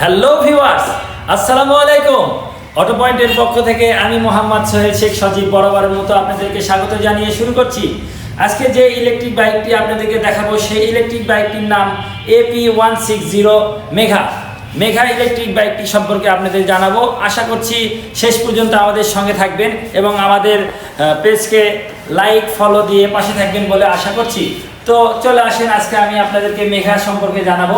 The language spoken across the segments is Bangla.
হ্যালো ভিউয়ার্স আসসালামু আলাইকুম। অটো পয়েন্টের পক্ষ থেকে আমি মোহাম্মদ সোহেল শেখ সজীব বরাবরের মতো আপনাদেরকে স্বাগত জানিয়ে শুরু করছি। আজকে যে ইলেকট্রিক বাইকটি আপনাদেরকে দেখাবো, সেই ইলেকট্রিক বাইকটির নাম AP one six zero Megha Megha electric বাইকটি সম্পর্কে আপনাদের জানাব। আশা করছি শেষ পর্যন্ত আমাদের সঙ্গে থাকবেন এবং আমাদের পেজকে লাইক ফলো দিয়ে পাশে থাকবেন বলে আশা করছি। তো চলে আসেন, আজকে আমি আপনাদেরকে মেঘা সম্পর্কে জানাব।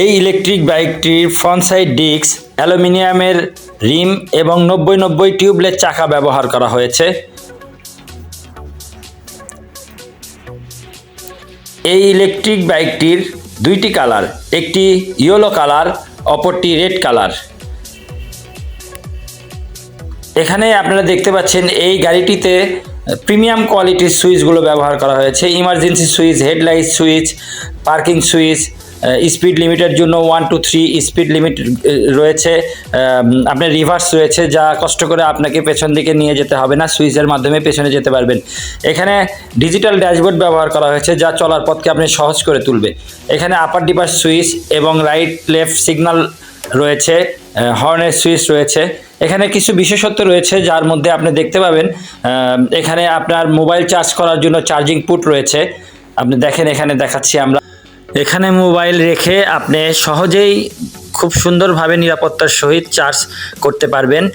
এই ইলেকট্রিক বাইকটির ফ্রন্ট সাইড ডিস্ক অ্যালুমিনিয়ামের রিম এবং নব্বই নব্বই টিউবলেট চাকা ব্যবহার করা হয়েছে। এই ইলেকট্রিক বাইকটির দুইটি কালার একটি ইয়েলো কালার অপরটি রেড কালার এখানে আপনারা দেখতে পাচ্ছেন এই গাড়িটিতে প্রিমিয়াম কোয়ালিটির সুইচগুলো ব্যবহার করা হয়েছে। Emergency switch, headlight switch, parking switch speed লিমিটের জন্য one two three speed limit রয়েছে। আপনার রিভার্স রয়েছে, যা কষ্ট করে আপনাকে পেছন দিকে নিয়ে যেতে হবে না, সুইচের মাধ্যমে পেছনে যেতে পারবেন। এখানে ডিজিটাল ড্যাশবোর্ড ব্যবহার করা হয়েছে, যা চলার পথকে আপনি সহজ করে তুলবে। এখানে আপার ডিপার সুইচ এবং রাইট লেফট সিগন্যাল রয়েছে। হর্নের সুইচ রয়েছে। এখানে কিছু বিশেষত্ব রয়েছে যার মধ্যে আপনি দেখতে পাবেন এখানে আপনার মোবাইল চার্জ করার জন্য চার্জিং পুট রয়েছে। আপনি দেখেন, এখানে দেখাচ্ছি আমরা। এখানে মোবাইল রেখে আপনি সহজেই খুব সুন্দরভাবে নিরাপত্তার সহিত চার্জ করতে পারবেন।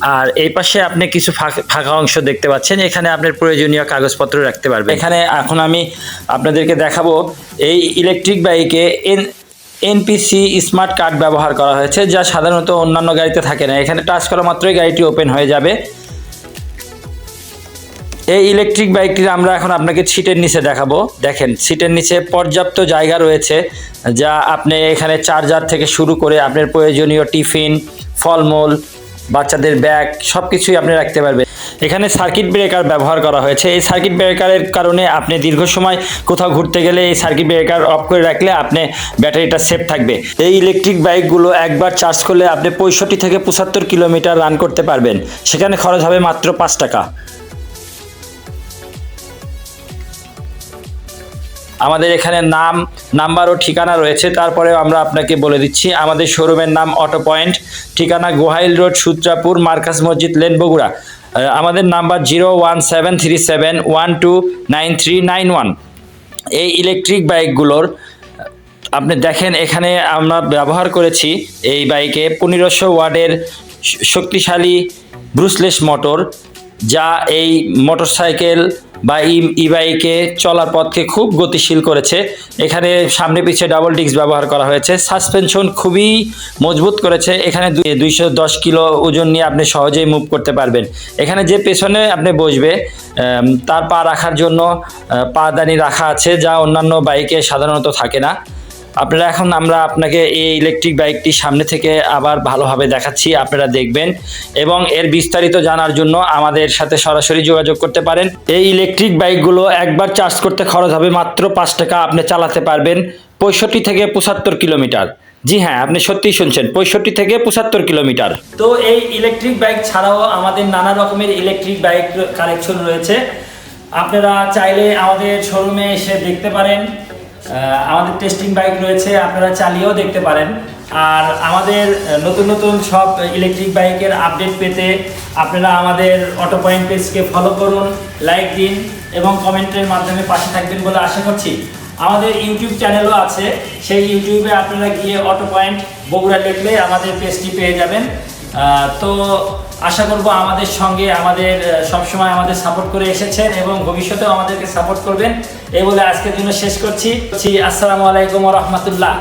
আর এই পাশে আপনি কিছু ফাঁক- ফাঁকা অংশ দেখতে পাচ্ছেন। এখানে আপনার প্রয়োজনীয় কাগজপত্র রাখতে পারবেন। এখানে এখন আমি আপনাদেরকে দেখাবো, এই ইলেকট্রিক বাইকে এন এনপিসি স্মার্ট কার্ড ব্যবহার করা হয়েছে, যা সাধারণত অন্যান্য গাড়িতে থাকে না। এখানে টাচ করা মাত্রই গাড়িটি ওপেন হয়ে যাবে। এই ইলেকট্রিক বাইকটির আমরা এখন আপনাকে সিটের নিচে দেখাবো। দেখেন সিটের নিচে পর্যাপ্ত জায়গা রয়েছে, যা আপনি এখানে চার্জার থেকে শুরু করে আপনার প্রয়োজনীয় টিফিন, ফলমূল, বাচ্চাদের ব্যাগ সব কিছুই আপনি রাখতে পারবেন। এখানে সার্কিট ব্রেকার ব্যবহার করা হয়েছে। এই সার্কিট ব্রেকারের কারণে আপনি দীর্ঘ সময় কোথাও ঘুরতে গেলে এই সার্কিট ব্রেকার অফ করে রাখলে আপনি ব্যাটারিটা সেফ থাকবে। এই ইলেকট্রিক বাইকগুলো একবার চার্জ করলে আপনি পঁয়ষট্টি থেকে পঁচাত্তর কিলোমিটার রান করতে পারবেন। সেখানে খরচ হবে মাত্র পাঁচ টাকা। আমাদের এখানে নাম, নাম্বার ও ঠিকানা রয়েছে। তারপরেও আমরা আপনাকে বলে দিচ্ছি, আমাদের শোরুমের নাম অটো পয়েন্ট ঠিকানা গোহাইল রোড, সূত্রাপুর, মার্কাস মসজিদ লেন বগুড়া আমাদের number zero one seven three seven one two nine three nine one. এই ইলেকট্রিক বাইকগুলোর আপনি দেখেন এখানে আমরা ব্যবহার করেছি এই বাইকে পনেরোশো ওয়ার্ডের শক্তিশালী ব্রুসলেস মোটর যা এই মোটরসাইকেল বা ই বাইকে চলার পথকে খুব গতিশীল করেছে। এখানে সামনে পিছিয়ে ডাবল ডিস্ক ব্যবহার করা হয়েছে। সাসপেনশন খুবই মজবুত করেছে। এখানে দুইশো দশ কিলো ওজন নিয়ে আপনি সহজেই মুভ করতে পারবেন। এখানে যে পেছনে আপনি বসবে তার পা রাখার জন্য পাদানি রাখা আছে, যা অন্যান্য বাইকে সাধারণত থাকে না। আপনারা এখন আমরা আপনাকে এই ইলেকট্রিক বাইকটি সামনে থেকে আবার ভালোভাবে দেখাচ্ছি, আপনারা দেখবেন। এবং এর বিস্তারিত জানার জন্য আমাদের সাথে সরাসরি যোগাযোগ করতে পারেন। এই ইলেকট্রিক বাইকগুলো একবার চার্জ করতে খরচ হবে মাত্র পাঁচ টাকা, আপনি চালাতে পারবেন পঁয়ষট্টি থেকে পঁচাত্তর কিলোমিটার। জি হ্যাঁ আপনি সত্যিই শুনছেন, পঁয়ষট্টি থেকে পঁচাত্তর কিলোমিটার। তো এই ইলেকট্রিক বাইক ছাড়াও আমাদের নানা রকমের ইলেকট্রিক বাইক কালেকশন রয়েছে। আপনারা চাইলে আমাদের শোরুমে এসে দেখতে পারেন। আমাদের টেস্টিং বাইক রয়েছে, আপনারা চালিয়েও দেখতে পারেন। আর আমাদের নতুন নতুন সব ইলেকট্রিক বাইকের আপডেট পেতে আপনারা আমাদের অটো পয়েন্ট পেজকে ফলো করুন লাইক দিন এবং কমেন্টের মাধ্যমে পাশে থাকবেন বলে আশা করছি। আমাদের ইউটিউব চ্যানেলও আছে, সেই ইউটিউবে আপনারা গিয়ে অটো পয়েন্ট বগুড়া লিখলে আমাদের পেজটি পেয়ে যাবেন। তো আশা করব আমাদের সঙ্গে আমাদের সবসময় আমাদের সাপোর্ট করে এসেছেন এবং ভবিষ্যতেও আমাদেরকে সাপোর্ট করবেন। এই বলে আজকের জন্য শেষ করছি। আসসালামু আলাইকুম রহমতুল্লাহ।